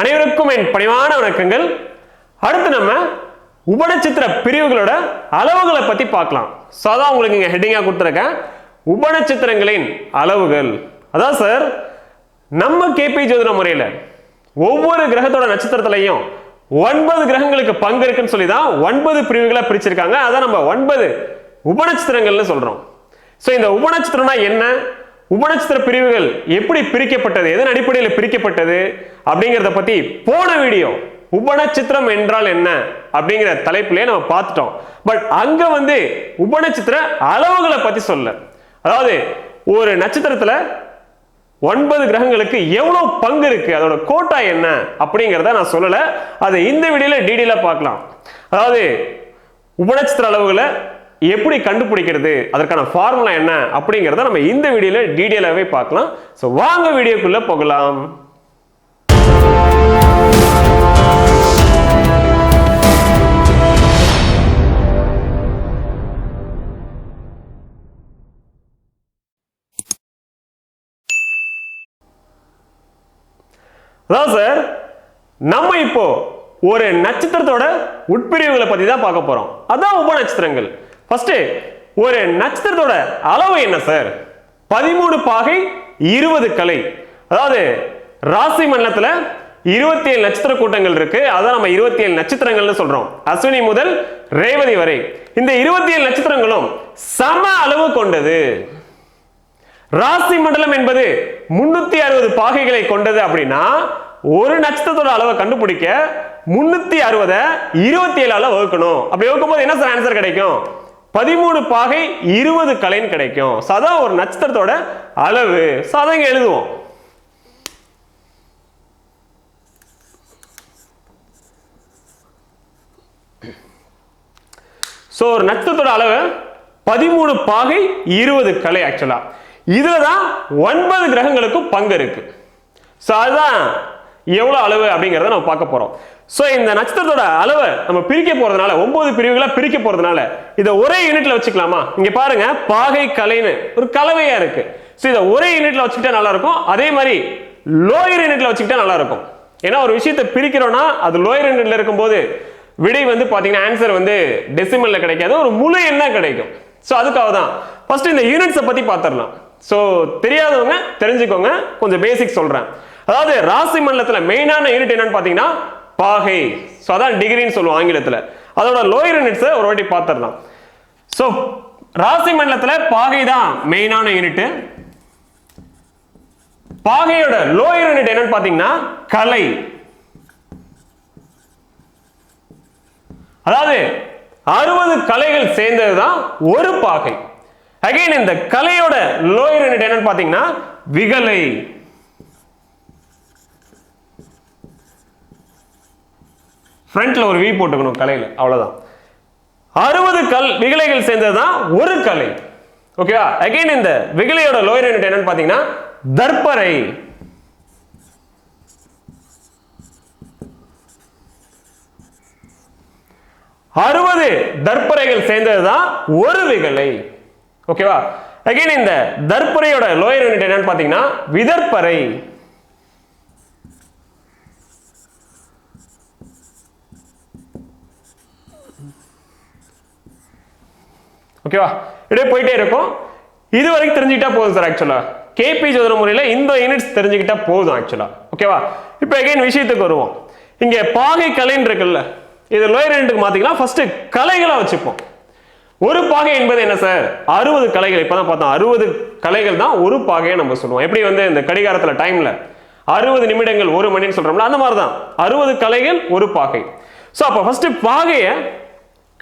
அனைவருக்கும் என் பணிவான வணக்கங்கள். அடுத்து நம்ம உபநட்சத்திர பிரிவுகளோட அளவுகளை பற்றி பார்க்கலாம். ஸோ அதான் உங்களுக்கு இங்கே ஹெட்டிங்காக கொடுத்துருக்கேன். உபநட்சத்திரங்களின் அளவுகள். அதான் சார் நம்ம கேபி ஜோதிட முறையில் ஒவ்வொரு கிரகத்தோட நட்சத்திரத்திலையும் ஒன்பது கிரகங்களுக்கு பங்கு இருக்குன்னு சொல்லி தான் ஒன்பது பிரிவுகளாக பிரிச்சிருக்காங்க. அதான் நம்ம ஒன்பது உபநட்சத்திரங்கள்னு சொல்கிறோம் ஸோ இந்த உபநட்சத்திரம்னா என்ன? உபநட்சத்திர பிரிவுகள் எப்படி பிரிக்கப்பட்டது எதன் அடிப்படையில் பிரிக்கப்பட்டது அப்படிங்கிறத பத்தி போன வீடியோ உபநட்சத்திரம் என்றால் என்ன அப்படிங்கிற தலைப்பிலே நம்ம பார்த்துட்டோம். பட் அங்க வந்து உபநட்சத்திர அளவுகளை பத்தி சொல்ல அதாவது ஒரு நட்சத்திரத்துல ஒன்பது கிரகங்களுக்கு எவ்வளவு பங்கு இருக்கு அதோட கோட்டா என்ன அப்படிங்கிறத நான் சொல்லல. அதை இந்த வீடியோல டீடெயிலா பார்க்கலாம். அதாவது உபநட்சத்திர அளவுகளை எப்படி கண்டுபிடிக்கிறது அதற்கான ஃபார்முலா என்ன அப்படிங்கிறத நம்ம இந்த வீடியோவில் டீடெயிலாகவே பார்க்கலாம். ஸோ வாங்க வீடியோக்குள்ளே போகலாம். அதான் சார் நம்ம இப்போ ஒரு நட்சத்திரத்தோட உட்பிரிவுகளை பற்றி தான் பார்க்க போகிறோம் அதான் உப நட்சத்திரங்கள். ஃபர்ஸ்ட் ஒரு நட்சத்திரத்தோட அளவு என்ன சார் பதிமூணு பாகை இருபது கலை. அதாவது ராசி மண்டலத்துல இருபத்தி ஏழு நட்சத்திர கூட்டங்கள் இருக்கு. அதான் நம்ம இருபத்தி ஏழு நட்சத்திரங்கள்னு சொல்றோம். அஸ்வினி முதல் ரேவதி வரை. இந்த இருபத்தி ஏழு நட்சத்திரங்களும் சம அளவு கொண்டது. ராசி மண்டலம் என்பது முன்னூத்தி அறுபது பாகைகளை கொண்டது அப்படின்னா ஒரு நட்சத்திரத்தோட அளவை கண்டுபிடிக்க முன்னூத்தி அறுபதை இருபத்தி ஏழால வகுக்கணும். அப்படி வகுக்கும் போது என்ன சார் ஆன்சர் கிடைக்கும்? பதிமூணு பாகை இருபது கலைன்னு கிடைக்கும். சதா ஒரு நட்சத்திரத்தோட அளவு. சதங்க எழுதுவோம். ஸோ ஒரு நட்சத்திரத்தோட அளவு பதிமூணு பாகை இருபது கலை ஆக்சுவலா இதுல தான் ஒன்பது கிரகங்களுக்கும் பங்கு இருக்கு. ஸோ அதுதான் எவ்வளோ அளவு அப்படிங்கிறத நம்ம பார்க்க போகிறோம் ஸோ இந்த நட்சத்திரத்தோட அளவை நம்ம பிரிக்க போகிறதுனால ஒன்பது பிரிவுகளாக பிரிக்க போகிறதுனால இதை ஒரே யூனிட்ல வச்சுக்கலாமா? இங்கே பாருங்க பாகை கலைன்னு ஒரு கலவையாக இருக்கு. ஸோ இதை ஒரே யூனிட்ல வச்சுக்கிட்டா நல்லா இருக்கும். அதே மாதிரி லோயர் யூனிட்ல வச்சுக்கிட்டா நல்லா இருக்கும். ஏன்னா ஒரு விஷயத்தை பிரிக்கிறோம்னா அது லோயர் யூனிட்ல இருக்கும்போது விடை வந்து பார்த்தீங்கன்னா ஆன்சர் வந்து டெசிமல்ல கிடைக்காது. ஒரு முழு எண்ணா கிடைக்கும். ஸோ அதுக்காக தான். ஃபர்ஸ்ட் இந்த யூனிட்ஸை பற்றி பார்த்துடலாம். ஸோ தெரியாதவங்க தெரிஞ்சுக்கோங்க. கொஞ்சம் பேசிக் சொல்கிறேன் அதாவது ராசி மண்டலத்தில் மெயினான யூனிட் என்னன்னு பார்த்தீங்கன்னா பாகை. ஸோ அதான் டிகிரின்னு சொல்லுவோம் ஆங்கிலத்தில். அதோட லோயர் யூனிட்ஸை ஒரு வாட்டி பார்த்துடலாம் ஸோ ராசி மண்டலத்தில் பாகை தான் மெயினான யூனிட் பாகையோட லோயர் யூனிட் என்னன்னு பார்த்தீங்கன்னா கலை. அதாவது அறுபது கலைகள் சேர்ந்தது தான் ஒரு பாகை. அகைன் இந்த கலையோட லோயர் யூனிட் என்னன்னு பார்த்தீங்கன்னா விகலை. ஃப்ரண்ட்ல ஒரு வி போட்டுக்கணும் கலையில். அவ்வளோதான் அறுபது கல் விகலைகள் சேர்ந்தது தான் ஒரு கலை. ஓகேவா அகைன் இந்த விகலையோட லோயர் யூனிட் என்னன்னு பார்த்தீங்கன்னா தர்ப்பரை அறுபது தர்ப்பரைகள் சேர்ந்தது தான் ஒரு விகலை. ஓகேவா அகைன் இந்த தர்ப்பரையோட லோயர் யூனிட் என்னன்னு பார்த்தீங்கன்னா விதர்ப்பறை. ஓகேவா இப்படியே போயிட்டே இருக்கும். இது வரைக்கும் தெரிஞ்சுக்கிட்டா போதும் சார் ஆக்சுவலா கேபி ஜோதிட முறையில இந்த யூனிட்ஸ் தெரிஞ்சுக்கிட்டா போதும் ஆக்சுவலா ஓகேவா இப்போ எகைன் விஷயத்துக்கு வருவோம். இங்கே பாகை கலைன்னு இருக்குல்ல இது லோயர் யூனிட்டுக்கு மாத்திக்கலாம். ஃபர்ஸ்ட் கலைகளா வச்சுப்போம். ஒரு பாகை என்பது என்ன சார் அறுபது கலைகள். இப்பதான் பார்த்தோம் அறுபது கலைகள் தான் ஒரு பாகையை நம்ம சொல்லுவோம். எப்படி வந்து இந்த கடிகாரத்துல டைம்ல அறுபது நிமிடங்கள் ஒரு மணின்னு சொல்றோம்ல அந்த மாதிரி தான் அறுபது கலைகள் ஒரு பாகை. ஸோ அப்போ ஃபர்ஸ்ட் பாகையை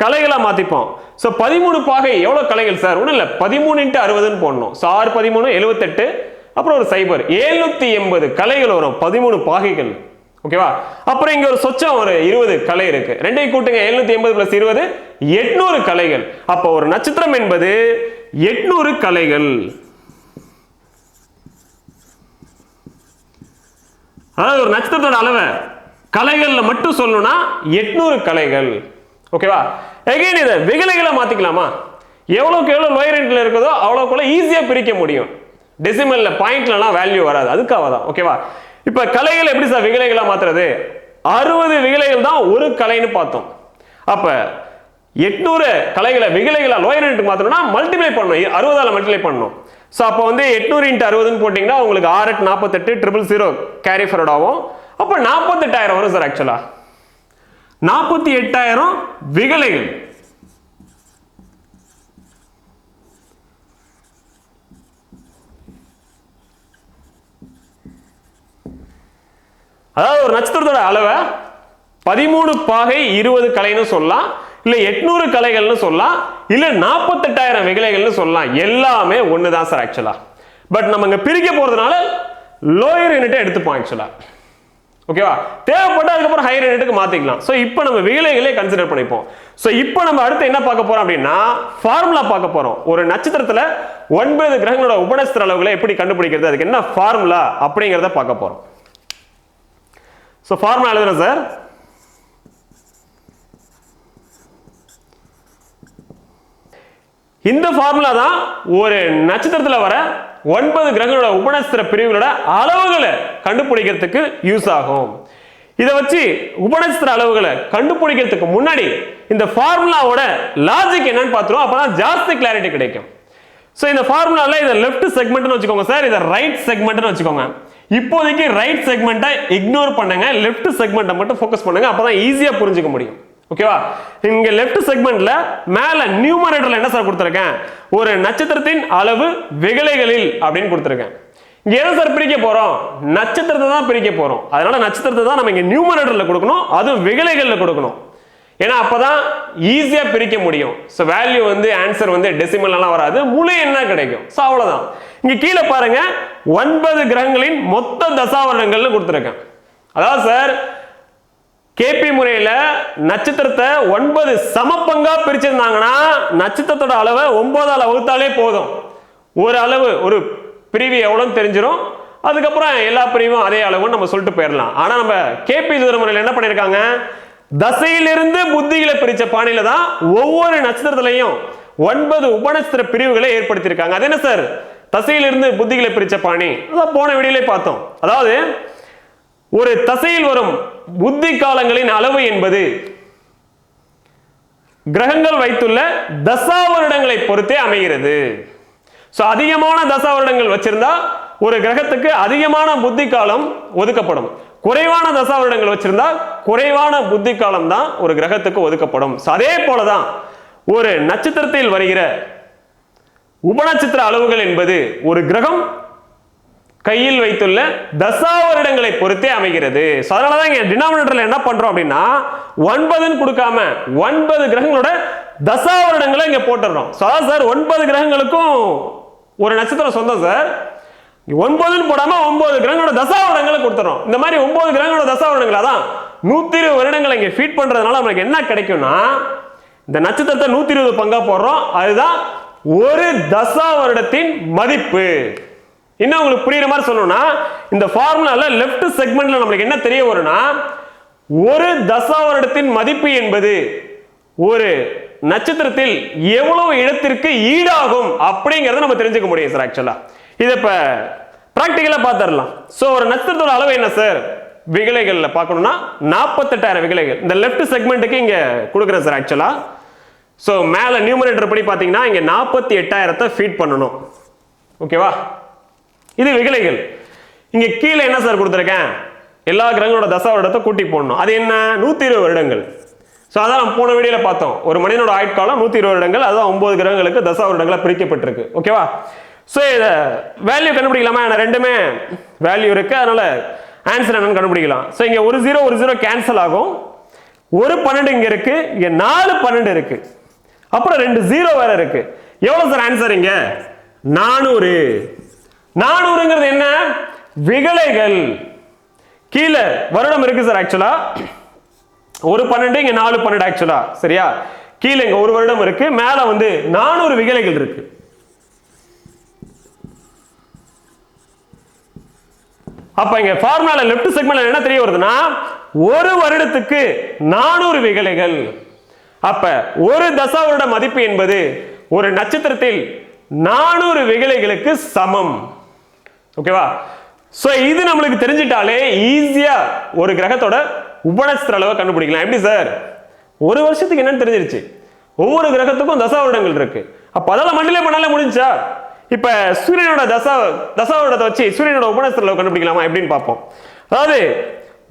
கலைகளாக மாற்றிப்போம் ஸோ பதிமூணு பாகை எவ்வளோ கலைகள் சார்? ஒன்றும் இல்லை. பதிமூணு இன்ட்டு அறுபதுன்னு போடணும். ஸோ ஆறு பதிமூணு எழுபத்தெட்டு அப்புறம் ஒரு சைபர். ஏழ்நூற்றி எண்பது கலைகள் வரும். பதிமூணு பாகைகள். ஓகேவா அப்புறம் இங்கே ஒரு சொச்சம் ஒரு இருபது கலை இருக்கு. ரெண்டையும் கூட்டுங்க. எழுநூத்தி எண்பது பிளஸ் இருபது எட்நூறு கலைகள். அப்போ ஒரு நட்சத்திரம் என்பது எட்நூறு கலைகள். அதாவது ஒரு நட்சத்திரத்தோட அளவை கலைகள்ல மட்டும் சொல்லணும்னா எட்நூறு கலைகள். ஓகேவா எகைன் இதை விகலைகளை மாத்திக்கலாமா? எவ்வளோக்கு எவ்வளோ லோயர் ரெண்டில் இருக்குதோ அவ்வளோக்குள்ள ஈஸியாக பிரிக்க முடியும். டெசிமலில் பாயிண்ட்லலாம் வேல்யூ வராது. அதுக்காக தான். ஓகேவா இப்போ கலைகள் எப்படி சார் விகலைகளாக மாத்துறது? அறுபது விகலைகள் தான் ஒரு கலைன்னு பார்த்தோம். அப்போ எட்நூறு கலைகளை விகலைகளாக லோயர் ரெண்டுக்கு மாத்தணும்னா மல்டிப்ளை பண்ணணும். அறுபதால் மல்டிப்ளை பண்ணணும். ஸோ அப்போ வந்து எட்நூறு இன்ட்டு அறுபதுன்னு போட்டிங்கன்னா உங்களுக்கு ஆறு எட்டு நாற்பத்தெட்டு ட்ரிபிள் ஜீரோ கேரி ஃபார்வர்ட் ஆகும். அப்போ நாற்பத்தெட்டாயிரம் வரும் சார் ஆக்சுவலாக நாற்பத்தி எட்டாயிரம் விகலைகள் அதாவது ஒரு நட்சத்திரத்தோட அளவை பதிமூணு பாகை இருபது கலைன்னு சொல்லலாம் இல்ல எட்நூறு கலைகள்னு சொல்லலாம் இல்ல நாற்பத்தெட்டாயிரம் விகலைகள்னு சொல்லலாம். எல்லாமே ஒன்று தான் சார் ஆக்சுவலா பட் நம்ம இங்க பிரிக்க போறதுனால லோயர் யூனிட்டை எடுத்துப்போம் ஆக்சுவலா ஓகேவா? தேவைப்பட்ட அதுக்கப்புறம் ஹையர் ரேட்டுக்கு மாற்றிக்கலாம் ஸோ இப்போ நம்ம விகலைகளே கன்சிடர் பண்ணிப்போம். ஸோ இப்போ நம்ம அடுத்து என்ன பார்க்க போகிறோம் அப்படின்னா ஃபார்முலா பார்க்க போகிறோம் ஒரு நட்சத்திரத்தில் ஒன்பது கிரகங்களோட உபநட்சத்திர அளவுகளை எப்படி கண்டுபிடிக்கிறது? அதுக்கு என்ன ஃபார்முலா அப்படிங்கிறத பார்க்க போகிறோம் ஸோ ஃபார்முலா எழுதுறேன் சார் இந்த ஃபார்முலா தான் ஒரு நட்சத்திரத்தில் வர ஒன்பது கிரகங்களோட உபநட்சத்திர பிரிவுகளோட அளவுகளை கண்டுபிடிக்கிறதுக்கு யூஸ் ஆகும். இதை வச்சு உபநட்சத்திர அளவுகளை கண்டுபிடிக்கிறதுக்கு முன்னாடி இந்த ஃபார்முலாவோட லாஜிக் என்னன்னு பார்த்துருவோம். அப்பதான் ஜாஸ்தி கிளாரிட்டி கிடைக்கும். ஸோ இந்த ஃபார்முலாவில் இதை லெஃப்ட் செக்மெண்ட்னு வச்சுக்கோங்க சார் இதை ரைட் செக்மெண்ட்னு வச்சுக்கோங்க. இப்போதைக்கு ரைட் செக்மெண்ட்டை இக்னோர் பண்ணுங்க. லெஃப்ட் செக்மெண்ட்டை மட்டும் ஃபோக்கஸ் பண்ணுங்க. அப்போ தான் ஈஸியாக புரிஞ்சுக்க முடியும். ஓகேவா? இங்க லெஃப்ட் செக்மெண்ட்ல மேல நியூமரேட்டர்ல என்ன சார் கொடுத்துருக்கேன்? ஒரு நட்சத்திரத்தின் அளவு விகலைகளில் அப்படின்னு கொடுத்துருக்கேன். இங்க எதை சார் பிரிக்க போறோம்? நட்சத்திரத்தை தான் பிரிக்க போறோம். அதனால நட்சத்திரத்தை தான் நம்ம இங்க நியூமரேட்டர்ல கொடுக்கணும் அதுவும் விகலைகள்ல கொடுக்கணும். ஏன்னா அப்பதான் ஈஸியா பிரிக்க முடியும். ஸோ வேல்யூ வந்து ஆன்சர் வந்து டெசிமல் எல்லாம் வராது. முழு என்ன கிடைக்கும். ஸோ அவ்வளவுதான். இங்க கீழே பாருங்க ஒன்பது கிரகங்களின் மொத்த தசாவரணங்கள்னு கொடுத்துருக்கேன். அதாவது சார் கேபி முறையில் நட்சத்திரத்தை ஒன்பது சமப்பங்காக பிரிச்சிருந்தாங்கன்னா நட்சத்திரத்தோட அளவை ஒன்பதால் வகுத்தாலே போதும். ஒரு அளவு ஒரு பிரிவு எவ்வளோன்னு தெரிஞ்சிடும் அதுக்கப்புறம் எல்லா பிரிவும் அதே அளவுன்னு நம்ம சொல்லிட்டு போயிடலாம். ஆனால் நம்ம கேபி முறையில் என்ன பண்ணியிருக்காங்க? தசையிலிருந்து புத்திகளை பிரித்த பாணியில தான் ஒவ்வொரு நட்சத்திரத்திலையும் ஒன்பது உபநட்சத்திர பிரிவுகளை ஏற்படுத்தியிருக்காங்க. அது என்ன சார்? தசையிலிருந்து புத்திகளை பிரித்த பாணி. அதான் போன வீடியோலே பார்த்தோம். அதாவது ஒரு தசையில் வரும் புத்தி காலங்களின் அளவு என்பது கிரகங்கள் வைத்துள்ள தசாவருடங்களை பொறுத்தே அமைகிறது. ஸோ அதிகமான தசாவருடங்கள் வச்சிருந்தா ஒரு கிரகத்துக்கு அதிகமான புத்தி காலம் ஒதுக்கப்படும். குறைவான தசாவருடங்கள் வச்சிருந்தா குறைவான புத்தி காலம் தான் ஒரு கிரகத்துக்கு ஒதுக்கப்படும். ஸோ அதே போலதான் ஒரு நட்சத்திரத்தில் வருகிற உபநட்சத்திர அளவுகள் என்பது ஒரு கிரகம் கையில் வைத்துள்ள தசாவருடங்களை பொறுத்தே அமைகிறது. ஸோ அதனால தான் இங்கே டினாமினேட்டரில் என்ன பண்றோம் அப்படின்னா ஒன்பதுன்னு கொடுக்காம ஒன்பது கிரகங்களோட தசாவருடங்களை இங்கே போட்டுடுறோம். ஸோ அதான் சார் ஒன்பது கிரகங்களுக்கும் ஒரு நட்சத்திரம் சொந்தம் சார். ஒன்பதுன்னு போடாம ஒன்பது கிரகங்களோட தசாவருடங்களை கொடுத்துறோம் இந்த மாதிரி ஒன்பது கிரகங்களோட தசாவருடங்கள் தான் நூத்தி இருபது வருடங்களை இங்கே ஃபீட் பண்றதுனால நமக்கு என்ன கிடைக்கும்னா இந்த நட்சத்திரத்தை நூத்தி இருபது பங்கா போடுறோம். அதுதான் ஒரு தசா வருடத்தின் மதிப்பு. இன்னும் உங்களுக்கு புரியுற மாதிரி சொல்லணும்னா இந்த ஃபார்முலால லெஃப்ட் செக்மெண்ட்ல நம்மளுக்கு என்ன தெரிய வரும்னா ஒரு தசாவருடத்தின் மதிப்பு என்பது ஒரு நட்சத்திரத்தில் எவ்வளவு இடத்திற்கு ஈடாகும் அப்படிங்கிறத நம்ம தெரிஞ்சுக்க முடியும் சார் ஆக்சுவலா இதை இப்ப ப்ராக்டிக்கலாக பார்த்துடலாம் ஸோ ஒரு நட்சத்திரத்தோட அளவு என்ன சார் விகலைகள்ல பார்க்கணும்னா நாற்பத்தெட்டாயிரம் விகலைகள் இந்த லெஃப்ட் செக்மெண்ட்டுக்கு இங்க கொடுக்குறேன் சார் ஆக்சுவலா ஸோ மேலே நியூமரேட்டர் படி பார்த்தீங்கன்னா இங்கே நாற்பத்தி எட்டாயிரத்தை ஃபீட் பண்ணணும். ஓகேவா இது விகலைகள். இங்கே கீழே என்ன சார் கொடுத்துருக்கேன்? எல்லா கிரகங்களோட தசா வருடத்தை கூட்டி போடணும். அது என்ன? நூற்றி இருபது வருடங்கள். ஸோ அதான் நம்ம போன வீடியோவில் பார்த்தோம். ஒரு மனிதனோட ஆயுட்காலம் நூற்றி இருபது வருடங்கள். அதுதான் ஒன்பது கிரகங்களுக்கு தசா வருடங்களாக பிரிக்கப்பட்டிருக்கு. ஓகேவா ஸோ இதை வேல்யூ கண்டுபிடிக்கலாமா? ஏன்னா ரெண்டுமே வேல்யூ இருக்குது அதனால் ஆன்சர் என்னன்னு கண்டுபிடிக்கலாம். ஸோ இங்கே ஒரு ஜீரோ ஒரு ஜீரோ கேன்சல் ஆகும். ஒரு பன்னெண்டு இங்கே இருக்குது இங்கே நாலு பன்னெண்டு இருக்குது அப்புறம் ரெண்டு ஜீரோ வேறு இருக்குது எவ்வளோ சார் ஆன்சர் இங்கே? நானூறு. நானூறுங்கிறது என்ன? விகலைகள் கீழே வருடம் இருக்கு சார் ஆக்சுவலா ஒரு பன்னெண்டு இங்க நாலு பன்னெண்டு ஆக்சுவலா சரியா? கீழே இங்க ஒரு வருடம் இருக்கு மேல வந்து நானூறு விகலைகள் இருக்கு. அப்ப இங்க ஃபார்முலால லெப்ட் செக்மெண்ட்ல என்ன தெரிய வருதுன்னா ஒரு வருடத்துக்கு நானூறு விகலைகள் அப்ப ஒரு தசாவருட மதிப்பு என்பது ஒரு நட்சத்திரத்தில் நானூறு விகலைகளுக்கு சமம். ஓகேவா? ஸோ இது நம்மளுக்கு தெரிஞ்சிட்டாலே ஈஸியாக ஒரு கிரகத்தோட உபநட்சத்திர அளவை கண்டுபிடிக்கலாம். எப்படி சார் ஒரு வருஷத்துக்கு என்னன்னு தெரிஞ்சிருச்சு. ஒவ்வொரு கிரகத்துக்கும் தசா வருடங்கள் இருக்கு. அப்போ அதெல்லாம் மண்டலே பண்ணாலே முடிஞ்சா? இப்போ சூரியனோட தசா தசா வருடத்தை வச்சு சூரியனோட உபநட்சத்திர அளவு கண்டுபிடிக்கலாமா? எப்படின்னு பார்ப்போம். அதாவது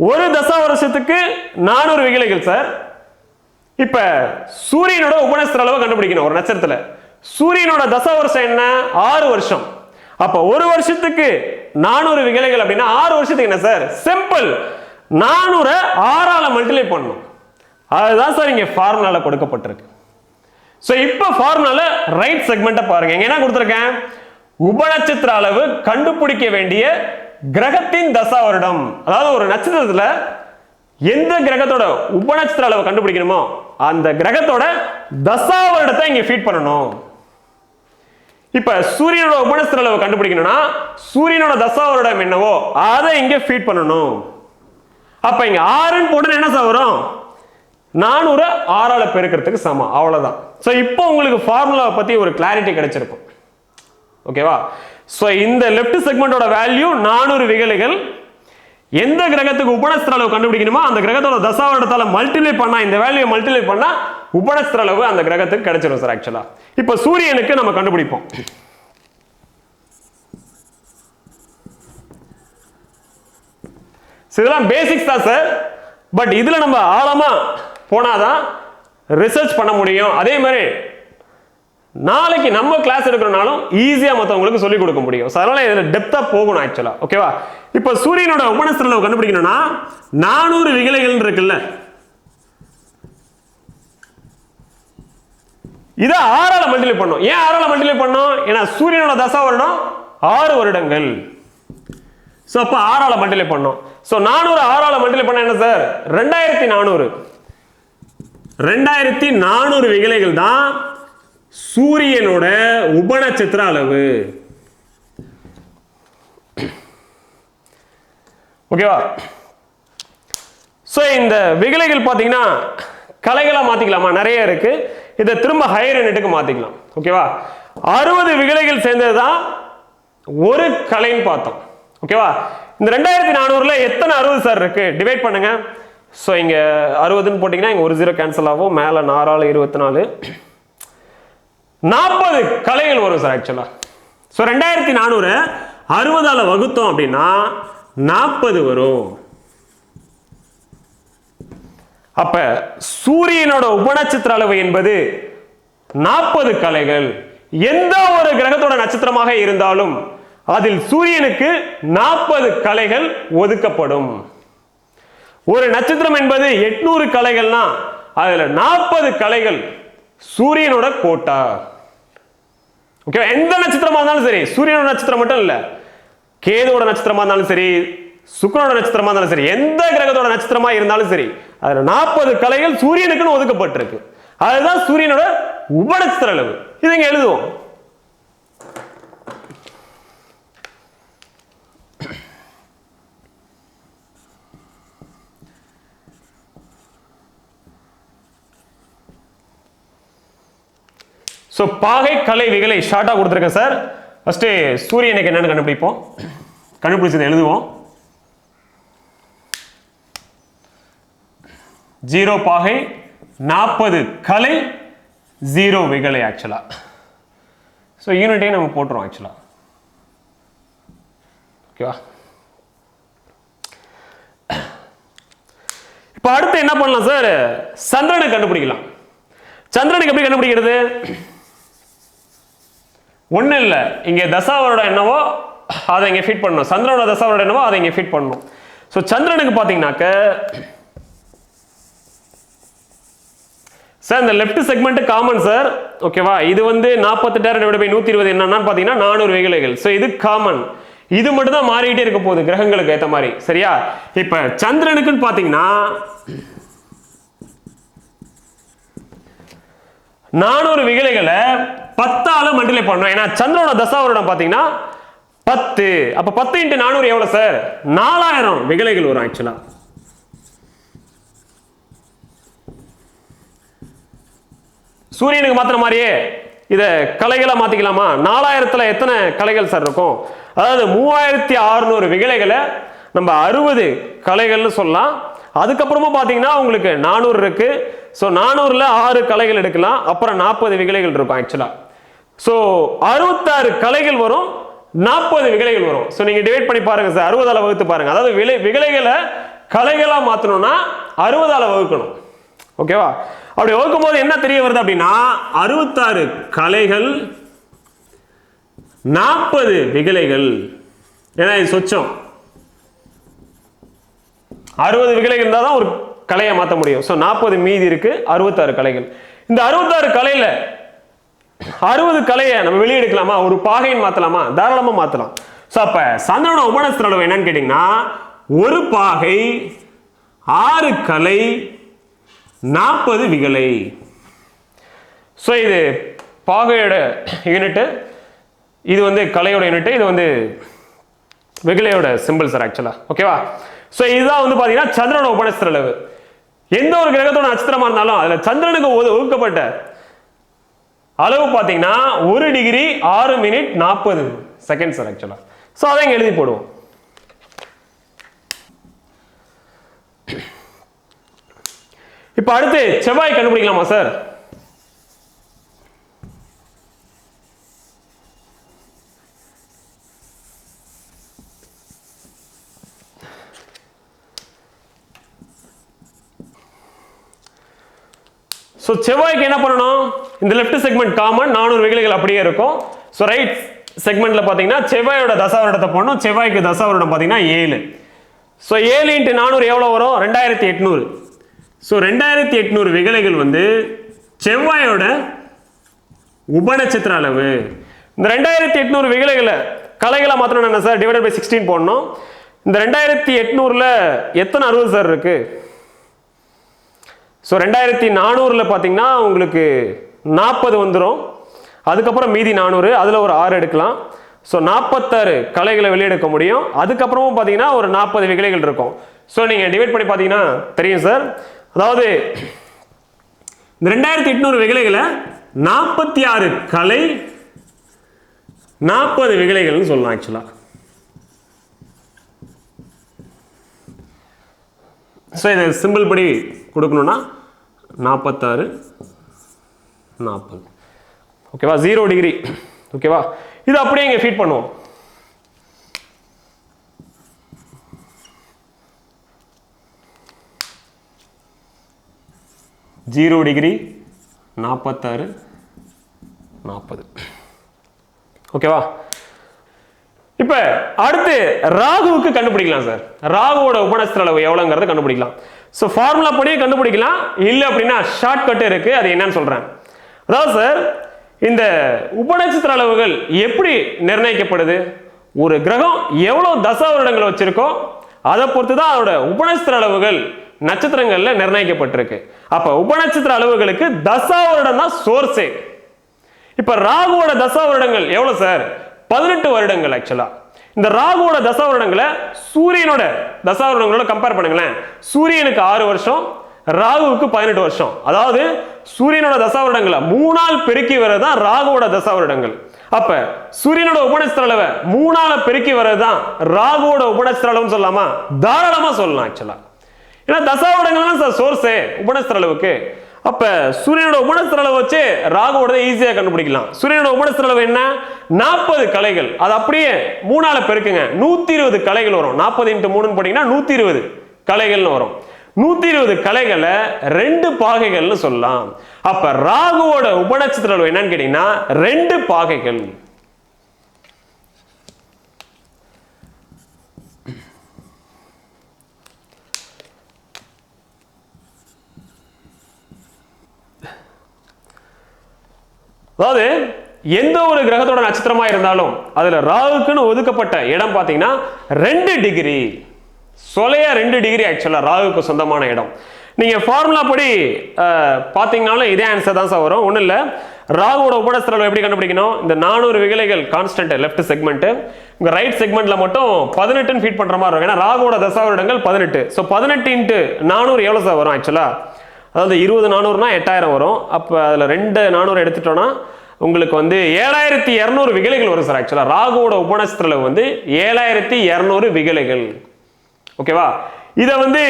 ஒரு தசா வருஷத்துக்கு நானூறு விகிலைகள் சார் இப்போ சூரியனோட உபநட்சத்திர அளவை கண்டுபிடிக்கணும் ஒரு நட்சத்திரத்தில். சூரியனோட தசா வருஷம் என்ன? ஆறு வருஷம். அப்ப ஒரு வருஷத்துக்கு நானூறு விகிலைகள் அப்படின்னா ஆறு வருஷத்துக்கு என்ன சார்? சிம்பிள் நானூறு ஆறால மல்டிப்ளை பண்ணணும். அதுதான் சார் இங்க ஃபார்முலால கொடுக்கப்பட்டிருக்கு. ஸோ இப்போ ஃபார்முலால ரைட் செக்மெண்ட்டை பாருங்க. இங்க என்ன கொடுத்துருக்கேன்? உபநட்சத்திர அளவு கண்டுபிடிக்க வேண்டிய கிரகத்தின் தசா வருடம். அதாவது ஒரு நட்சத்திரத்துல எந்த கிரகத்தோட உபநட்சத்திர அளவு கண்டுபிடிக்கணுமோ அந்த கிரகத்தோட தசா வருடத்தை இங்க ஃபீட் பண்ணணும். இப்ப சூரியனோட உபநட்சத்திர அளவு கண்டுபிடிக்கணும்னா சூரியனோட தசா என்னவோ அதை இங்க ஃபீட் பண்ணணும். அப்ப இங்க ஆறுன்னு போட்டு என்ன சார் வரும்? நானூறு ஆறால பெருக்கிறதுக்கு சமம். அவ்வளவுதான். ஸோ இப்போ உங்களுக்கு ஃபார்முலாவை பத்தி ஒரு கிளாரிட்டி கிடைச்சிருக்கும். ஓகேவா ஸோ இந்த லெஃப்ட் செக்மெண்டோட வேல்யூ நானூறு விகலைகள் எந்த கிரகத்துக்கு உபநஸ்திர அளவு கண்டுபிடிக்கணுமோ அந்த கிரகத்தோட தசாவரத்தால மல்டிப்ளை பண்ணா இந்த வேல்யூ மல்டிப்ளை பண்ணா உபநஸ்திர அளவு அந்த கிரகத்துக்கு கிடைச்சிடும் சார் ஆக்சுவலா இப்போ சூரியனுக்கு நம்ம கண்டுபிடிப்போம். இதெல்லாம் பேசிக்ஸ் தான் சார் பட் இதுல நம்ம ஆழமா போனாதான் ரிசர்ச் பண்ண முடியும். அதே மாதிரி நாளைக்கு நம்ம கிளாஸ் எடுக்கிறனாலும் ஈஸியா மற்றவங்களுக்கு சொல்லிக் கொடுக்க முடியும். ஸோ அதனால இதில் டெப்தா போகணும் ஆக்சுவலா ஓகேவா இப்போ சூரியனோட உபநஸ்திர கண்டுபிடிக்கணும்னா நானூறு விகலைகள் இருக்குல்ல? இதை ஆறால மல்டிப்ளை பண்ணோம் ஏன் ஆறால மல்டிப்ளை பண்ணும்? ஏன்னா சூரியனோட தசா வருடம் ஆறு வருடங்கள். ஸோ அப்போ ஆறால மல்டிப்ளை பண்ணோம். ஸோ நானூறு ஆறால மல்டிப்ளை பண்ண என்ன சார் ரெண்டாயிரத்தி நானூறு. ரெண்டாயிரத்தி நானூறு விகலைகள் தான் சூரியனோட உபநட்சத்திர அளவு. ஓகேவா ஸோ இந்த விகலைகள் பார்த்தீங்கன்னா கலைகளாக மாற்றிக்கலாமா நிறைய இருக்கு. இதை திரும்ப ஹையர் யூனிட்டுக்கு மாற்றிக்கலாம் ஓகேவா அறுபது விகலைகள் சேர்ந்தது தான் ஒரு கலைன்னு பார்த்தோம். ஓகேவா இந்த ரெண்டாயிரத்தி நானூறுல எத்தனை அறுபது சார் இருக்கு? டிவைட் பண்ணுங்க. ஸோ இங்கே அறுபதுன்னு போட்டிங்கன்னா இங்கே ஒரு ஜீரோ கேன்சல் ஆகும். மேலே நாறால் இருபத்தி நாலு. நாற்பது கலைகள் வரும் சார் ஆக்சுவலா ஸோ ரெண்டாயிரத்தி நானூறு அறுபதால் வகுத்தோம் அப்படின்னா நாற்பது வரும். அப்ப சூரியனோட உபநட்சத்திர அளவு என்பது நாற்பது கலைகள். எந்த ஒரு கிரகத்தோட நட்சத்திரமாக இருந்தாலும் அதில் சூரியனுக்கு நாற்பது கலைகள் ஒதுக்கப்படும். ஒரு நட்சத்திரம் என்பது எட்நூறு கலைகள்னா அதுல நாற்பது கலைகள் சூரியனோட கோட்டா. ஓகேவா எந்த நட்சத்திரமா இருந்தாலும் சரி சூரியனோட நட்சத்திரம் மட்டும் இல்ல கேதுவோட நட்சத்திரமா இருந்தாலும் சரி சுக்கரனோட நட்சத்திரமா இருந்தாலும் சரி எந்த கிரகத்தோட நட்சத்திரமா இருந்தாலும் சரி அதுல நாற்பது கலைகள் சூரியனுக்குன்னு ஒதுக்கப்பட்டிருக்கு. அதுதான் சூரியனோட உபநட்சத்திர அளவு. இதை இங்க எழுதுவோம். ஸோ பாகை கலை விகலை ஷார்ட்டாக கொடுத்துருக்கேன் சார் ஃபஸ்ட்டு சூரியனுக்கு என்னென்னு கண்டுபிடிப்போம். கண்டுபிடிச்சதை எழுதுவோம். ஜீரோ பாகை நாற்பது கலை ஜீரோ விகலை ஆக்சுவலாக ஸோ யூனிட்டையும் நம்ம போட்டுருவோம் ஆக்சுவலாக ஓகேவா இப்போ அடுத்து என்ன பண்ணலாம் சார் சந்திரனை கண்டுபிடிக்கலாம். சந்திரனுக்கு எப்படி கண்டுபிடிக்கிறது? ஒன்றும் இல்லை. இங்கே தசாவரோட என்னவோ அதை இங்கே ஃபிட் பண்ணணும். சந்திரனோட தசாவரோட என்னவோ அதை இங்கே ஃபிட் பண்ணணும். ஸோ சந்திரனுக்கு பார்த்தீங்கன்னாக்க சார் இந்த லெஃப்ட் செக்மெண்ட் காமன் சார் ஓகேவா இது வந்து நாற்பத்தெட்டாயிரம் டிவைட் பை நூற்றி இருபது என்னன்னு பார்த்தீங்கன்னா நானூறு விகலைகள். ஸோ இது காமன் இது மட்டும் தான் மாறிக்கிட்டே இருக்க போகுது கிரகங்களுக்கு ஏற்ற மாதிரி. சரியா? இப்போ சந்திரனுக்குன்னு பார்த்தீங்கன்னா நானூறு விகலைகளை பத்தால மல்டிப்ளை பண்ணணும் ஏன்னா சந்திரனோட தசாவருடம் பார்த்தீங்கன்னா பத்து. அப்ப பத்து இன்ட்டு நானூறு எவ்வளவு சார் நாலாயிரம் விகலைகள் வரும் ஆக்சுவலா சூரியனுக்கு மாத்திர மாதிரியே இதை கலைகளாக மாற்றிக்கலாமா நாலாயிரத்தில் எத்தனை கலைகள் சார் இருக்கும்? அதாவது மூவாயிரத்தி அறுநூறு விகலைகளை நம்ம அறுபது கலைகள்னு சொல்லலாம். அதுக்கப்புறமா பார்த்தீங்கன்னா உங்களுக்கு நானூறு இருக்கு. ஸோ நானூறில் ஆறு கலைகள் எடுக்கலாம். அப்புறம் நாற்பது விகலைகள் இருக்கும் ஆக்சுவலாக ஸோ அறுபத்தாறு கலைகள் வரும் நாற்பது விகலைகள் வரும். ஸோ நீங்கள் டிவைட் பண்ணி பாருங்க சார் அறுபதால வகுத்து பாருங்க. அதாவது விலை விகலைகளை கலைகளாக மாற்றணும்னா அறுபதால வகுக்கணும். ஓகேவா அப்படி வகுக்கும் போது என்ன தெரிய வருது அப்படின்னா அறுபத்தாறு கலைகள் நாற்பது விகலைகள். ஏன்னா இது சொச்சம். அறுபது விகலைகள் இருந்தால் தான் ஒரு கலையை மாற்ற முடியும். ஸோ நாற்பது மீதி இருக்கு அறுபத்தாறு கலைகள். இந்த அறுபத்தாறு கலையில அறுபது கலையை நம்ம வெளியெடுக்கலாமா? ஒரு பாகையின் மாத்தலாமா? தாராளமா மாத்தலாம். ஸோ அப்ப சந்திரனோட உபநஸ்திர அளவு என்னன்னு கேட்டீங்கன்னா ஒரு பாகை ஆறு கலை நாற்பது விகலை. ஸோ இது பாகையோட யூனிட்டு இது வந்து கலையோட யூனிட் இது வந்து வெகுலையோட சிம்பிள் சார் ஆக்சுவலா ஓகேவா ஸோ இதுதான் வந்து பார்த்தீங்கன்னா சந்திரனோட உபநஸ்திர அளவு எந்த ஒரு கிரகத்தோட நட்சத்திரமா இருந்தாலும் அதுல சந்திரனுக்கு ஒது- ஒதுக்கப்பட்ட அளவு பார்த்தீங்கன்னா ஒரு டிகிரி ஆறு மினிட் நாற்பது செகண்ட் சார் ஆக்சுவலா ஸோ அதை இங்க எழுதி போடுவோம். இப்போ அடுத்து செவ்வாய் கண்டுபிடிக்கலாமா சார் ஸோ செவ்வாய்க்கு என்ன பண்ணணும்? இந்த லெஃப்ட் செக்மெண்ட் காமன் நானூறு விகலைகள் அப்படியே இருக்கும். ஸோ ரைட் செக்மெண்ட்ல பார்த்தீங்கன்னா செவ்வாயோட தசாவருடத்தை போடணும். செவ்வாய்க்கு தசாவரடம் பார்த்தீங்கன்னா ஏழு. ஸோ ஏழு இன்ட்டு நானூறு எவ்வளோ வரும்? ரெண்டாயிரத்தி எட்நூறு. ஸோ ரெண்டாயிரத்தி எட்நூறு விகலைகள் வந்து செவ்வாயோட உபநட்சத்திர அளவு. இந்த ரெண்டாயிரத்தி எட்நூறு விகலைகளை கலைகளை மாற்றணும் என்ன சார்? டிவைடட் பை சிக்ஸ்டீன் போடணும். இந்த ரெண்டாயிரத்தி எட்நூறில் எத்தனை அறுபது சார் இருக்குது ஸோ ரெண்டாயிரத்தி நானூறில் பார்த்தீங்கன்னா உங்களுக்கு நாற்பது வந்துடும் அதுக்கப்புறம் மீதி நானூறு அதில் ஒரு ஆறு எடுக்கலாம். ஸோ நாற்பத்தாறு கலைகளை வெளியெடுக்க முடியும். அதுக்கப்புறமும் பார்த்தீங்கன்னா ஒரு நாற்பது விகலைகள் இருக்கும். ஸோ நீங்கள் டிவைட் பண்ணி பார்த்தீங்கன்னா தெரியும் சார் அதாவது இந்த ரெண்டாயிரத்தி எட்நூறு விகலைகளை நாற்பத்தி ஆறு கலை நாற்பது விகலைகள்னு சொல்லலாம் ஆக்சுவலாக ஸோ இதை சிம்பிள் படி கொடுக்கணும்னா நாற்பத்தாறு நாற்பது. ஓகேவா ஜீரோ டிகிரி ஓகேவா இது அப்படியே இங்கே ஃபீட் பண்ணுவோம். ஜீரோ டிகிரி நாற்பத்தாறு நாற்பது. ஓகேவா இப்ப அடுத்து ராகுவுக்கு கண்டுபிடிக்கலாம் சார். ராகுவோட உபநஸ்திர அளவு எவ்வளவுங்கிறத கண்டுபிடிக்கலாம். ஸோ ஃபார்முலா படியே கண்டுபிடிக்கலாம். இல்லை அப்படின்னா ஷார்ட் கட் இருக்கு. அது என்னன்னு சொல்கிறேன் அதாவது சார் இந்த உபநட்சத்திர அளவுகள் எப்படி நிர்ணயிக்கப்படுது? ஒரு கிரகம் எவ்வளோ தசா வருடங்கள் வச்சிருக்கோ அதை பொறுத்து தான் அதோட உபநட்சத்திர அளவுகள் நட்சத்திரங்களில் நிர்ணயிக்கப்பட்டிருக்கு. அப்போ உபநட்சத்திர அளவுகளுக்கு தசா வருடம் தான் சோர்ஸே இப்போ ராகுவோட தசா வருடங்கள் எவ்வளோ சார்? பதினெட்டு வருடங்கள் ஆக்சுவலாக இந்த ராகுவோட தசாவரணங்களை சூரியனோட தசாவரணங்களோட கம்பேர் பண்ணுங்களேன். சூரியனுக்கு ஆறு வருஷம் ராகுவுக்கு பதினெட்டு வருஷம். அதாவது சூரியனோட தசாவரணங்களை மூணால் பெருக்கி வர்றது தான் ராகுவோட தசாவரணங்கள் அப்ப சூரியனோட உபநட்சத்திர அளவை மூணால பெருக்கி வர்றது தான் ராகுவோட உபநட்சத்திர அளவுன்னு சொல்லலாமா? தாராளமா சொல்லலாம் ஆக்சுவலா ஏன்னா தசாவடங்கள் சார் சோர்ஸே உபநஸ்திர அளவுக்கு அப்ப சூரியனோட உபநஸ்திர அளவு வச்சு ராகுவோட ஈஸியா கண்டுபிடிக்கலாம். சூரியனோட உபநஸ்திர அளவு என்ன? நாற்பது கலைகள். அது அப்படியே மூணால பெருக்குங்க. நூத்தி இருபது கலைகள் வரும். நாற்பது இன்ட்டு மூணுன்னு போட்டீங்கன்னா நூத்தி இருபது கலைகள்னு வரும். நூத்தி இருபது கலைகளை ரெண்டு பாகைகள்னு சொல்லலாம். அப்ப ராகுவோட உபநட்சத்திர அளவு என்னன்னு கேட்டீங்கன்னா ரெண்டு பாகைகள். அதாவது எந்த ஒரு கிரகத்தோட நட்சத்திரமா இருந்தாலும் அதுல ராகுக்குன்னு ஒதுக்கப்பட்ட இடம் பார்த்தீங்கன்னா ரெண்டு டிகிரி சொலையா ரெண்டு டிகிரி ஆக்சுவலா ராகுக்கு சொந்தமான இடம். நீங்க ஃபார்முலா படி அஹ், பார்த்தீங்கனாலும் இதே ஆன்சர் தான் சார் வரும். ஒன்றும் இல்லை. ராகுவோட உபநஸ்திரம் எப்படி கண்டுபிடிக்கணும்? இந்த நானூறு விகலைகள் கான்ஸ்டன்ட் லெஃப்ட் செக்மெண்ட் உங்க ரைட் செக்மெண்ட்ல மட்டும் பதினெட்டுன்னு ஃபீட் பண்ற மாதிரி இருக்கும் ஏன்னா ராகுவோட தசாவரிடங்கள் பதினெட்டு. ஸோ பதினெட்டு இன்ட்டு நானூறு எவ்வளோ சார் வரும் ஆக்சுவலா அதாவது இருபது நானூறுனா எட்டாயிரம் வரும். அப்போ அதில் ரெண்டு நானூறு எடுத்துட்டோன்னா உங்களுக்கு வந்து ஏழாயிரத்தி இரநூறு விகலைகள் வரும் சார் ஆக்சுவலாக ராகுவோட உபநட்சத்திர வந்து ஏழாயிரத்தி இரநூறு விகலைகள். ஓகேவா இதை வந்து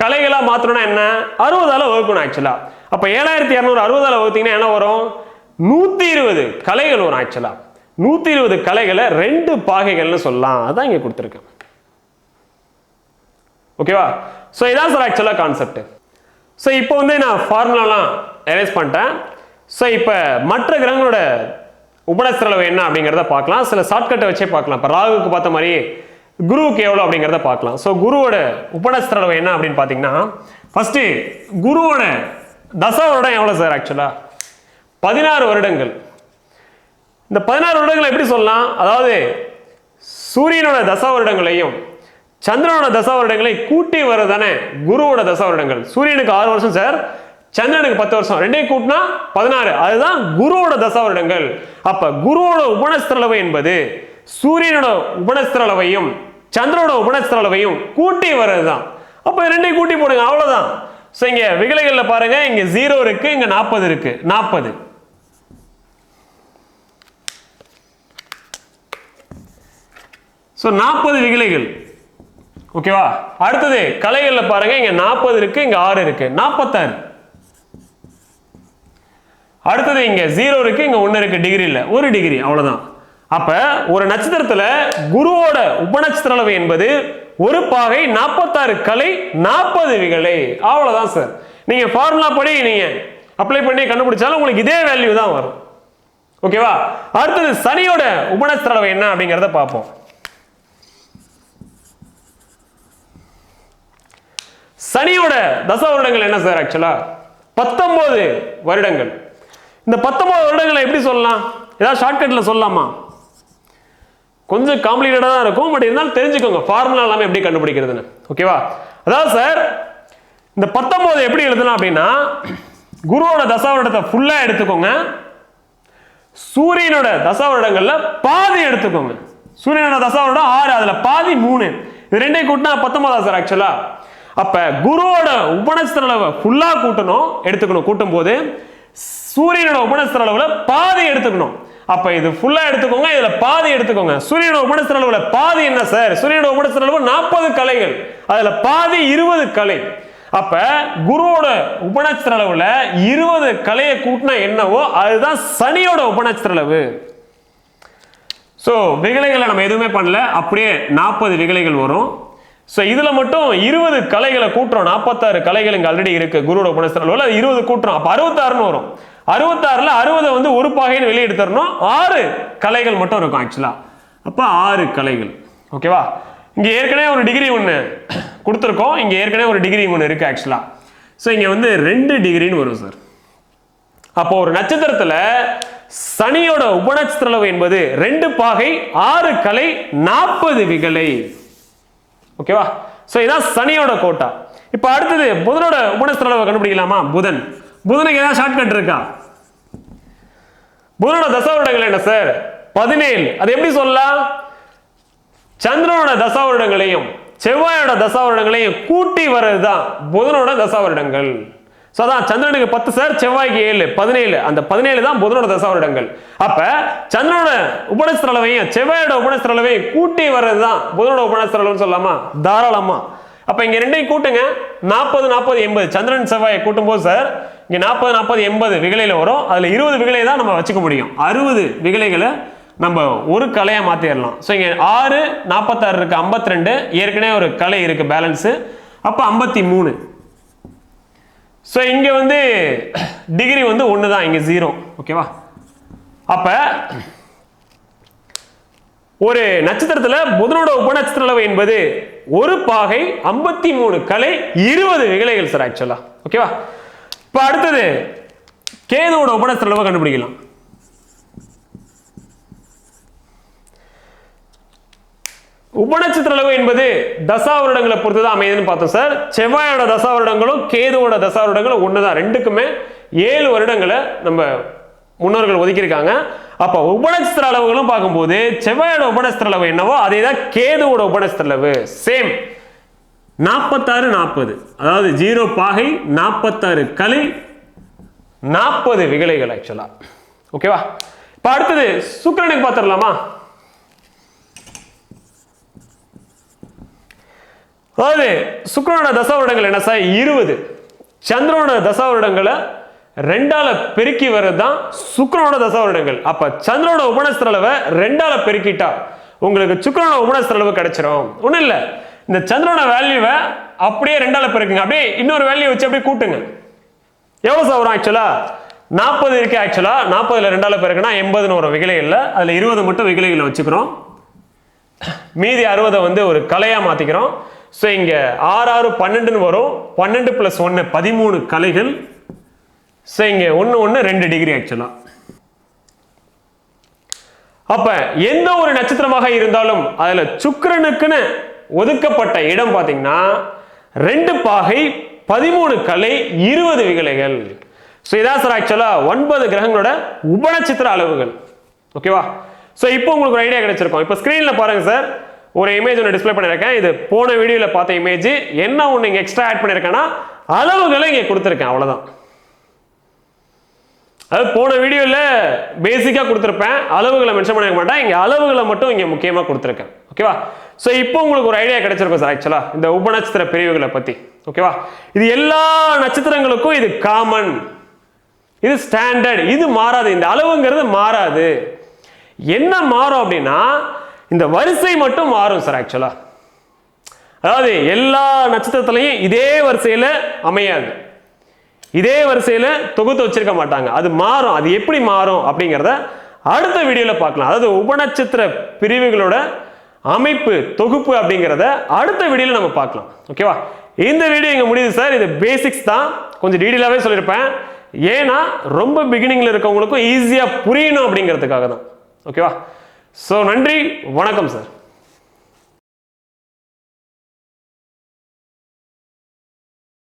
கலைகளாக மாற்றணும்னா என்ன? அறுபதால வகுக்கணும் ஆக்சுவலாக அப்போ ஏழாயிரத்தி இரநூறு அறுபதால வகுத்தீங்கன்னா என்ன வரும்? நூற்றி இருபது கலைகள் வரும் ஆக்சுவலாக நூற்றி இருபது கலைகளை ரெண்டு பாகைகள்னு சொல்லலாம். அதான் இங்கே கொடுத்துருக்கேன் ஓகேவா ஸோ இதான் சார் ஆக்சுவலாக கான்செப்ட் ஸோ இப்போ வந்து நான் ஃபார்முலாலாம் எரேஸ் பண்ணிட்டேன். ஸோ இப்போ மற்ற கிரகங்களோட உபநஸ்திரளவு என்ன அப்படிங்கிறத பார்க்கலாம். சில ஷார்ட்கட்டை வச்சே பார்க்கலாம். இப்போ ராகுக்கு பார்த்த மாதிரி குருவுக்கு எவ்வளோ அப்படிங்கிறத பார்க்கலாம். ஸோ குருவோட உபநஸ்திரளவு என்ன அப்படின்னு பார்த்தீங்கன்னா ஃபஸ்ட்டு குருவோட தசா வருடம் எவ்வளோ சார் ஆக்சுவலாக பதினாறு வருடங்கள். இந்த பதினாறு வருடங்களை எப்படி சொல்லலாம்? அதாவது சூரியனோட தசா வருடங்களையும் சந்திரனோட தசா வருடங்களை கூட்டி வர்றதானே குருவோட தசா வருடங்கள் சூரியனுக்கு ஆறு வருஷம் சார் சந்திரனுக்கு பத்து வருஷம். ரெண்டையும் கூட்டினா பதினாறு. அதுதான் குருவோட தசா வருடங்கள் அப்ப குருவோட உபநஸ்திரளவு என்பது சூரியனோட உபனஸ்திரளவையும் சந்திரனோட உபனஸ்திரளவையும் கூட்டி வர்றதுதான். அப்ப ரெண்டையும் கூட்டி போடுங்க அவ்வளவுதான். ஸோ இங்க விகலைகள்ல பாருங்க இங்க ஜீரோ இருக்கு இங்க நாற்பது இருக்கு. நாற்பது ஸோ நாற்பது விகலைகள். ஓகேவா? அடுத்தது கலைகளில் பாருங்க இங்க நாற்பது இருக்கு இங்க ஆறு இருக்கு. நாற்பத்தாறு அடுத்தது இங்க ஜீரோ இருக்கு இங்க ஒன்று இருக்கு டிகிரியில் ஒரு டிகிரி அவ்வளவுதான். அப்ப ஒரு நட்சத்திரத்துல குருவோட உபநட்சத்திர அளவு என்பது ஒரு பாகை நாற்பத்தாறு கலை நாற்பது விகலை. அவ்வளவுதான் சார் நீங்க ஃபார்முலா படி நீங்க அப்ளை பண்ணி கண்டுபிடிச்சாலும் உங்களுக்கு இதே வேல்யூ தான் வரும். ஓகேவா? அடுத்தது சனியோட உபநட்சத்திர அளவு என்ன அப்படிங்கிறத பார்ப்போம். சனியோட தச வருடங்கள் என்ன சார் ஆக்சுவலா பத்தொன்பது வருடங்கள். இந்த பத்தொன்பது வருடங்களை எப்படி சொல்லலாம்? ஏதாவது ஷார்ட்கட்ல சொல்லலாமா? கொஞ்சம் காம்ப்ளிகேட்டடாக தான் இருக்கும் பட் இருந்தாலும் தெரிஞ்சுக்கோங்க ஃபார்முலா எல்லாமே எப்படி கண்டுபிடிக்கிறதுன்னு. ஓகேவா அதாவது சார் இந்த பத்தொம்போது எப்படி எழுதலாம் அப்படின்னா குருவோட தசாவரடத்தை ஃபுல்லாக எடுத்துக்கோங்க. சூரியனோட தசாவரடங்களில் பாதி எடுத்துக்கோங்க. சூரியனோட தசாவரடம் ஆறு அதில் பாதி மூணு. இது ரெண்டையும் கூட்டினா பத்தொன்பதா சார் ஆக்சுவலாக அப்போ குருவோட உபநஸ்திர அளவை ஃபுல்லாக கூட்டணும் எடுத்துக்கணும். கூட்டும் போது சூரியனோட உபநஸ்திர அளவில் பாதி எடுத்துக்கணும். அப்போ இது ஃபுல்லாக எடுத்துக்கோங்க இதில் பாதி எடுத்துக்கோங்க. சூரியனோட உபநஸ்திர அளவில் பாதி என்ன சார்? சூரியனோட உபநஸ்திர அளவு நாற்பது கலைகள். அதில் பாதி இருபது கலை. அப்ப குருவோட உபநட்சத்திர அளவுல இருபது கலையை கூட்டினா என்னவோ அதுதான் சனியோட உபநட்சத்திர அளவு. ஸோ விகலைகளை நம்ம எதுவுமே பண்ணல. அப்படியே நாற்பது விகலைகள் வரும். ஸோ இதில் மட்டும் இருபது கலைகளை கூட்டுறோம். நாற்பத்தாறு கலைகள் இங்கே ஆல்ரெடி இருக்குது குருவோட குணஸ்தலம் இருபது கூட்டுறோம். அப்போ அறுபத்தாறுன்னு வரும். அறுபத்தாறில் அறுபதை வந்து ஒரு பாகைன்னு வெளியே எடுத்துடணும். ஆறு கலைகள் மட்டும் இருக்கும் ஆக்சுவலாக அப்போ ஆறு கலைகள். ஓகேவா இங்கே ஏற்கனவே ஒரு டிகிரி ஒன்று கொடுத்துருக்கோம். இங்கே ஏற்கனவே ஒரு டிகிரி ஒன்று இருக்குது ஆக்சுவலாக ஸோ இங்கே வந்து ரெண்டு டிகிரின்னு வரும் சார் அப்போ ஒரு நட்சத்திரத்தில் சனியோட உபநட்சத்திர அளவு என்பது ரெண்டு பாகை ஆறு கலை நாற்பது விகலை. ஓகேவா ஸோ இதான் சனியோட கோட்டா. இப்போ அடுத்தது புதனோட உபநட்சத்திர அளவை கண்டுபிடிக்கலாமா? புதன். புதனுக்கு ஏதாவது ஷார்ட்கட் இருக்கா? புதனோட தசவருடங்கள் என்ன சார் பதினேழு. அது எப்படி சொல்லலாம்? சந்திரனோட தசாவருடங்களையும் செவ்வாயோட தசாவருடங்களையும் கூட்டி வர்றது தான் புதனோட தசாவருடங்கள் ஸோ அதான் சந்திரனுக்கு பத்து சார் செவ்வாய்க்கு ஏழு பதினேழு. அந்த பதினேழு தான் புதனோட தசாவருடங்கள். அப்ப சந்திரனோட உபநஸ்திர அளவையும் செவ்வாயோட உபநஸ்திர அளவையும் கூட்டி வர்றது தான் புதனோட உபநஸ்திர சொல்லலாமா? தாராளமா. அப்ப இங்க ரெண்டையும் கூட்டுங்க. நாற்பது நாற்பது எண்பது. சந்திரன் செவ்வாயை கூட்டும் போது சார் இங்க நாற்பது நாற்பது எண்பது விகலையில வரும். அதுல இருபது விகலை தான் நம்ம வச்சுக்க முடியும். அறுபது விகலைகளை நம்ம ஒரு கலையாக மாற்றிடலாம் ஸோ இங்கே ஆறு நாற்பத்தாறு இருக்குது ஐம்பத்தி ரெண்டு ஏற்கனவே ஒரு கலை இருக்குது பேலன்ஸு அப்போ ஐம்பத்தி மூணு. ஸோ இங்கே வந்து டிகிரி வந்து ஒன்று தான் இங்கே ஜீரோ ஓகேவா அப்போ ஒரு நட்சத்திரத்தில் புதனோட உபநட்சத்திர அளவு என்பது ஒரு பாகை ஐம்பத்தி மூணு கலை இருபது விகலைகள் சார் ஆக்சுவலாக ஓகேவா இப்போ அடுத்தது கேதுவோட உபநட்சத்திர அளவை கண்டுபிடிக்கலாம். உபநட்சத்திர அளவு என்பது தசாவருடங்களை பொறுத்து தான் அமையுதுன்னு பார்த்தோம் சார். செவ்வாயோட தசாவருடங்களும் கேதுவோட தசாவருடங்களும் ஒன்று தான் ரெண்டுக்குமே ஏழு வருடங்களை நம்ம முன்னோர்கள் ஒதுக்கியிருக்காங்க. அப்போ உபநட்சத்திர அளவுகளும் பார்க்கும்போது செவ்வாயோட உபநட்சத்திர அளவு என்னவோ அதே தான் கேதுவோட உபநட்சத்திர அளவு சேம் நாற்பத்தாறு நாற்பது அதாவது ஜீரோ பாகை நாற்பத்தாறு கலை நாற்பது விகலைகள் ஆக்சுவலா ஓகேவா இப்போ அடுத்தது சுக்கரனுக்கு பார்த்துடலாமா? அதாவது சுக்கரனோட தசா வருடங்கள் என்ன சார்? இருபது. சந்திரனோட தசா வருடங்களை ரெண்டால பெருக்கி வர்றது தான் சுக்கரனோட தசா வருடங்கள். அப்ப சந்திரனோட உபனஸ்திரளவை ரெண்டால பெருக்கிட்டா உங்களுக்கு சுக்கரனோட உபனஸ்திரளவு கிடைச்சிரும். ஒன்றும் இல்லை. இந்த சந்திரனோட வேல்யூவை அப்படியே ரெண்டால பெருக்குங்க. அப்படியே இன்னொரு வேல்யூ வச்சு அப்படியே கூட்டுங்க. எவ்வளோ சார் வரும் ஆக்சுவலா நாற்பது இருக்கு ஆக்சுவலா நாற்பதுல ரெண்டால பெருக்குனா எண்பதுன்னு ஒரு வரும் இல்லை. அதில் இருபது மட்டும் விகிலைகளை வச்சுக்கிறோம். மீதி அறுபதை வந்து ஒரு கலையாக மாற்றிக்கிறோம் ஸோ இங்கே ஆறு ஆறு பன்னெண்டுன்னு வரும். பன்னெண்டு ப்ளஸ் ஒன்று பதிமூணு கலைகள். ஸோ இங்கே ஒன்று ஒன்று ரெண்டு டிகிரி ஆக்சுவலாக அப்போ எந்த ஒரு நட்சத்திரமாக இருந்தாலும் அதில் சுக்கரனுக்குன்னு ஒதுக்கப்பட்ட இடம் பார்த்தீங்கன்னா ரெண்டு பாகை பதிமூணு கலை இருபது விகலைகள். ஸோ இதான் சார் ஆக்சுவலாக ஒன்பது கிரகங்களோட உபநட்சத்திர அளவுகள். ஓகேவா ஸோ இப்போ உங்களுக்கு ஒரு ஐடியா கிடைச்சிருக்கும். இப்போ ஸ்க்ரீனில் பாருங்கள் சார் ஒரு இமேஜ் ஒன்று டிஸ்ப்ளே பண்ணியிருக்கேன். இது போன வீடியோவில் பார்த்த இமேஜ் என்ன ஒன்று இங்கே எக்ஸ்ட்ரா ஆட் பண்ணியிருக்கேன்னா அளவுகளை இங்கே கொடுத்துருக்கேன். அவ்வளோதான் அதாவது போன வீடியோவில் பேசிக்காக கொடுத்துருப்பேன். அளவுகளை மென்ஷன் பண்ணிக்க மாட்டேன். இங்கே அளவுகளை மட்டும் இங்கே முக்கியமாக கொடுத்துருக்கேன். ஓகேவா ஸோ இப்போ உங்களுக்கு ஒரு ஐடியா கிடைச்சிருக்கும் சார் ஆக்சுவலாக இந்த உபநட்சத்திர பிரிவுகளை பற்றி ஓகேவா இது எல்லா நட்சத்திரங்களுக்கும் இது காமன் இது ஸ்டாண்டர்ட் இது மாறாது. இந்த அளவுங்கிறது மாறாது. என்ன மாறும் அப்படின்னா இந்த வரிசை மட்டும் மாறும் சார் ஆக்சுவலாக அதாவது எல்லா நட்சத்திரத்துலையும் இதே வரிசையில் அமையாது. இதே வரிசையில் தொகுத்து வச்சிருக்க மாட்டாங்க. அது மாறும். அது எப்படி மாறும் அப்படிங்கிறத அடுத்த வீடியோவில் பார்க்கலாம். அதாவது உபநட்சத்திர பிரிவுகளோட அமைப்பு தொகுப்பு அப்படிங்கிறத அடுத்த வீடியோவில் நம்ம பார்க்கலாம். ஓகேவா இந்த வீடியோ இங்கே முடியுது சார் இது பேசிக்ஸ் தான். கொஞ்சம் டீட்டெயிலாகவே சொல்லியிருப்பேன் ஏன்னா ரொம்ப பிகினிங்கில் இருக்கவங்களுக்கும் ஈஸியாக புரியணும் அப்படிங்கிறதுக்காக தான். ஓகேவா ஸோ நன்றி. வணக்கம் சார்